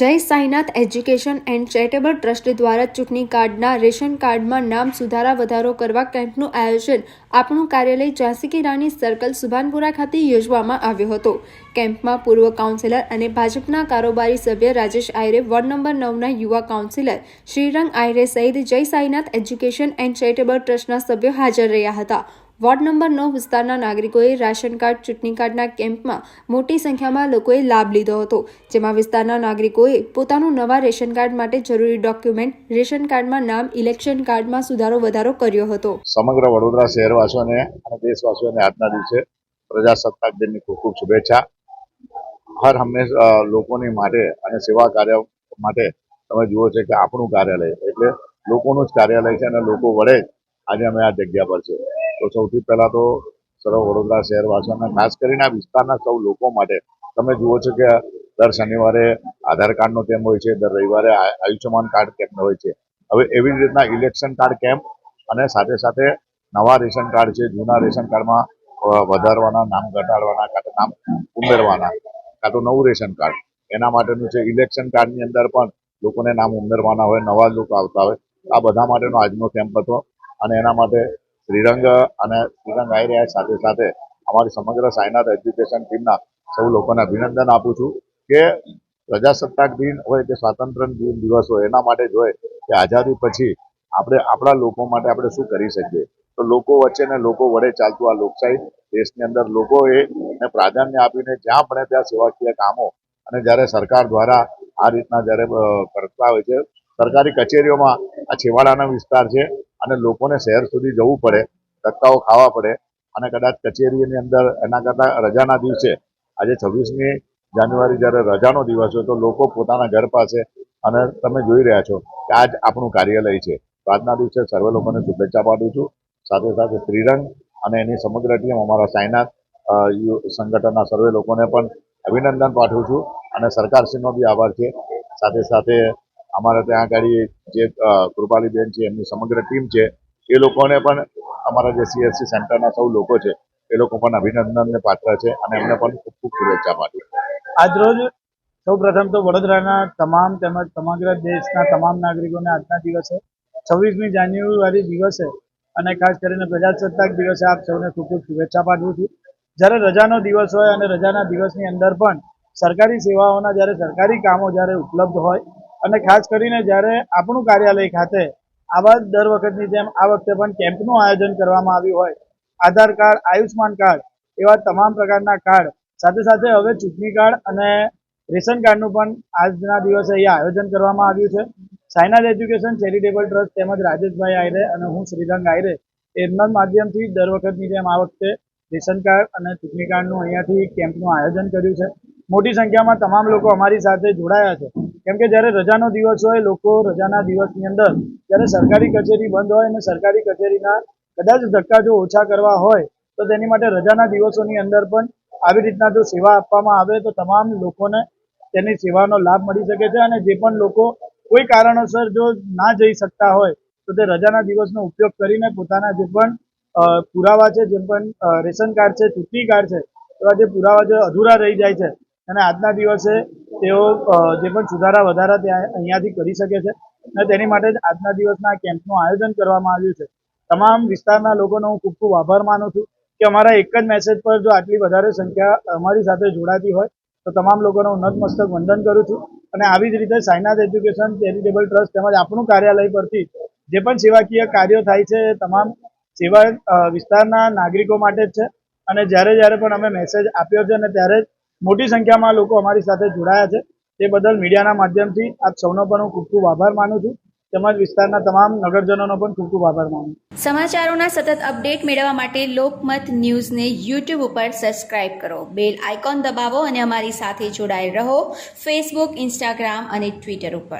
જય Sainath education and charitable trust દ્વારા ચૂંટણી કાર્ડના રેશન કાર્ડમાં નામ સુધારા વધારો કરવા કેમ્પનું આયોજન. આપણું કાર્યાલય ઝાંસી કી રાણી સર્કલ સુભાનપુરા ખાતે યોજવામાં આવ્યો હતો. કેમ્પમાં પૂર્વ કાઉન્સિલર અને ભાજપના કારોબારી સભ્ય રાજેશ આયરે, વોર્ડ નંબર નવના યુવા કાઉન્સિલર શ્રીરંગ આયરે સહિત જય સાઈનાથ એજ્યુકેશન એન્ડ ચેરિટેબલ ટ્રસ્ટના સભ્યો હાજર રહ્યા હતા. વોર્ડ નંબર નવ વિસ્તારના નાગરિકોએ રાશન કાર્ડ, ચૂંટણી કાર્ડના કેમ્પમાં મોટી સંખ્યામાં લોકોએ લાભ લીધો હતો, જેમાં વિસ્તારના નાગરિકોએ પોતાનું નવા રેશન કાર્ડ માટે જરૂરી ડોક્યુમેન્ટ, રેશન કાર્ડમાં નામ, ઇલેક્શન કાર્ડમાં સુધારો, વધારો કર્યો હતો. સમગ્ર વડોદરા શહેરવાસીઓને અને દેશવાસીઓને આજના દિવસે પ્રજાસત્તાક દિનની ખૂબ ખૂબ શુભેચ્છા. હર હંમેશ લોકોની માટે અને સેવા કાર્ય માટે તમે જુઓ છો કે આપણું કાર્યાલય એટલે લોકોનું જ કાર્યાલય છે અને લોકો વડે આજે અમે આ જગ્યા પર છે તો સૌથી પહેલા તો સર્વ વડોદરા શહેરવાસીઓને ખાસ કરીને આ વિસ્તારના સૌ લોકો માટે તમે જુઓ છો કે દર શનિવારે આધાર કાર્ડનો કેમ્પ હોય છે, દર રવિવારે આયુષ્યમાન કાર્ડ કેમ્પ હોય છે. હવે એવી જ રીતના ઇલેક્શન કાર્ડ કેમ્પ અને સાથે સાથે નવા રેશન કાર્ડ છે, જૂના રેશન કાર્ડમાં વધારવાના, નામ ઘટાડવાના કાં તો નામ ઉમેરવાના, કાં તો નવું રેશન કાર્ડ. એના માટેનું છે ઇલેક્શન કાર્ડની અંદર પણ લોકોને નામ ઉમેરવાના હોય, નવા લોકો આવતા હોય, આ બધા માટેનો આજનો કેમ્પ હતો. અને એના માટે શ્રીરંગ અને શ્રીરંગ આવી રહ્યા સાથે સાથે અમારી સમગ્ર સાયનાથ એજ્યુકેશન ટીમના સૌ લોકોને અભિનંદન આપું છું કે પ્રજાસત્તાક દિન હોય કે સ્વાતંત્ર્ય દિન દિવસ હોય, એના માટે જોઈએ કે આઝાદી પછી આપણે આપણા લોકો માટે આપણે શું કરી શકીએ? તો લોકો વચ્ચે ને લોકો વડે ચાલતું આ લોકશાહી દેશની અંદર લોકોએ પ્રાધાન્ય આપીને જ્યાં ભણે ત્યાં સેવાકીય કામો અને જ્યારે સરકાર દ્વારા આ રીતના જ્યારે કરતા હોય છે, સરકારી કચેરીઓમાં આ છેવાડાનો વિસ્તાર છે અને લોકોને શહેર સુધી જવું પડે, ધક્કાઓ ખાવા પડે અને કદાચ કચેરીની અંદર એના કરતાં રજાના દિવસે, આજે છવ્વીસમી જાન્યુઆરી જ્યારે રજાનો દિવસ હોય તો લોકો પોતાના ઘર પાસે અને તમે જોઈ રહ્યા છો કે આજ આપણું કાર્યાલય છે. આજના દિવસે સર્વે લોકોને શુભેચ્છા પાઠવું છું. સાથે સાથે શ્રીરંગ અને એની સમગ્ર ટીમ અમારા સાયનાથ સંગઠનના સર્વે લોકોને પણ અભિનંદન પાઠવું છું અને સરકારશ્રીનો બી આભાર છે. સાથે સાથે અમારે ત્યાં આગળ જે કૃપાલીબેન છે, એમની સમગ્ર ટીમ છે, એ લોકોને પણ અમારા જે સીએસસી સેન્ટરના સૌ લોકો છે, એ લોકો પણ અભિનંદનને પાત્ર છે અને એમને પણ ખૂબ ખૂબ શુભેચ્છા પાઠવું. આજરોજ સૌ પ્રથમ તો વડોદરાના તમામ તેમજ સમગ્ર દેશના તમામ નાગરિકોને આજના દિવસે છવ્વીસમી જાન્યુઆરી દિવસે અને ખાસ કરીને પ્રજાસત્તાક દિવસે આપ સૌને ખૂબ ખૂબ શુભેચ્છા પાઠવું છું. જ્યારે રજાનો દિવસ હોય અને રજાના દિવસની અંદર પણ સરકારી સેવાઓના જ્યારે સરકારી કામો જ્યારે ઉપલબ્ધ હોય અને ખાસ કરીને જ્યારે આપણું કાર્યાલય ખાતે આવા દર વખતની જેમ આ વખતે પણ કેમ્પનું આયોજન કરવામાં આવ્યું હોય, આધાર કાર્ડ આયુષ્માન કાર્ડ એવા તમામ પ્રકારના કાર્ડ, સાથે સાથે હવે ચૂંટણી કાર્ડ અને રેશન કાર્ડનું પણ આજના દિવસે અહીંયા આયોજન કરવામાં આવ્યું છે. સાયનાજ એજ્યુકેશન ચેરિટેબલ ટ્રસ્ટ તેમજ રાજેશભાઈ આયરે અને હું શ્રીરંગ આયરે એમના માધ્યમથી દર વખતની જેમ આ વખતે રેશન કાર્ડ અને ચૂંટણી કાર્ડનું અહીંયાથી કેમ્પનું આયોજન કર્યું છે. મોટી સંખ્યામાં તમામ લોકો અમારી સાથે જોડાયા છે. કેમ કે જ્યારે રજાનો દિવસ હોય, લોકો રજાના દિવસની અંદર જ્યારે સરકારી કચેરી બંધ હોય અને સરકારી કચેરીના કદાચ ધક્કા જો ઓછા કરવા હોય, તો તેની માટે રજાના દિવસોની અંદર પણ આવી રીતના જો સેવા આપવામાં આવે, તો તમામ લોકોને તેની સેવાનો લાભ મળી શકે છે અને જે પણ લોકો કોઈ કારણોસર જો ના જઈ શકતા હોય, તો તે રજાના દિવસનો ઉપયોગ કરીને પોતાના જે પણ પુરાવા છે જેમ પણ રેશન કાર્ડ છે, ચૂંટણી કાર્ડ છે, એવા જે પુરાવા જે અધૂરા રહી જાય છે અને આજના દિવસે તેઓ જે પણ સુધારા વધારા ત્યાં અહીંયાથી કરી શકે છે. અને તેની માટે જ આજના દિવસના કેમ્પનું આયોજન કરવામાં આવ્યું છે. તમામ વિસ્તારના લોકોનો હું ખૂબ ખૂબ આભાર માનું છું કે અમારા એક જ મેસેજ પર જો આટલી વધારે સંખ્યા અમારી સાથે જોડાતી હોય, તો તમામ લોકોનો હું નતમસ્તક વંદન કરું છું. અને આવી જ રીતે સાયનાથ એજ્યુકેશન ચેરિટેબલ ટ્રસ્ટ તેમજ આપણું કાર્યાલય પરથી જે પણ સેવાકીય કાર્યો થાય છે, એ તમામ સેવા વિસ્તારના નાગરિકો માટે જ છે. અને જ્યારે જ્યારે પણ અમે મેસેજ આપ્યો છે, અને ત્યારે જ મોટી સંખ્યામાં લોકો અમારી સાથે જોડાયા છે. તે બદલ મીડિયાના માધ્યમથી આપ સૌનો પણ હું ખૂબ ખૂબ આભાર માનું છું. તેમજ વિસ્તારના તમામ નગરજનોનો પણ ખૂબ ખૂબ આભાર માનું સમાચારોના સતત અપડેટ મેળવવા માટે લોકમત ન્યૂઝને યુટ્યુબ ઉપર સબસ્ક્રાઇબ કરો. બેલ આઇકોન દબાવો અને અમારી સાથે જોડાયેલ રહો. ફેસબુક ઇન્સ્ટાગ્રામ અને ટ્વિટર ઉપર.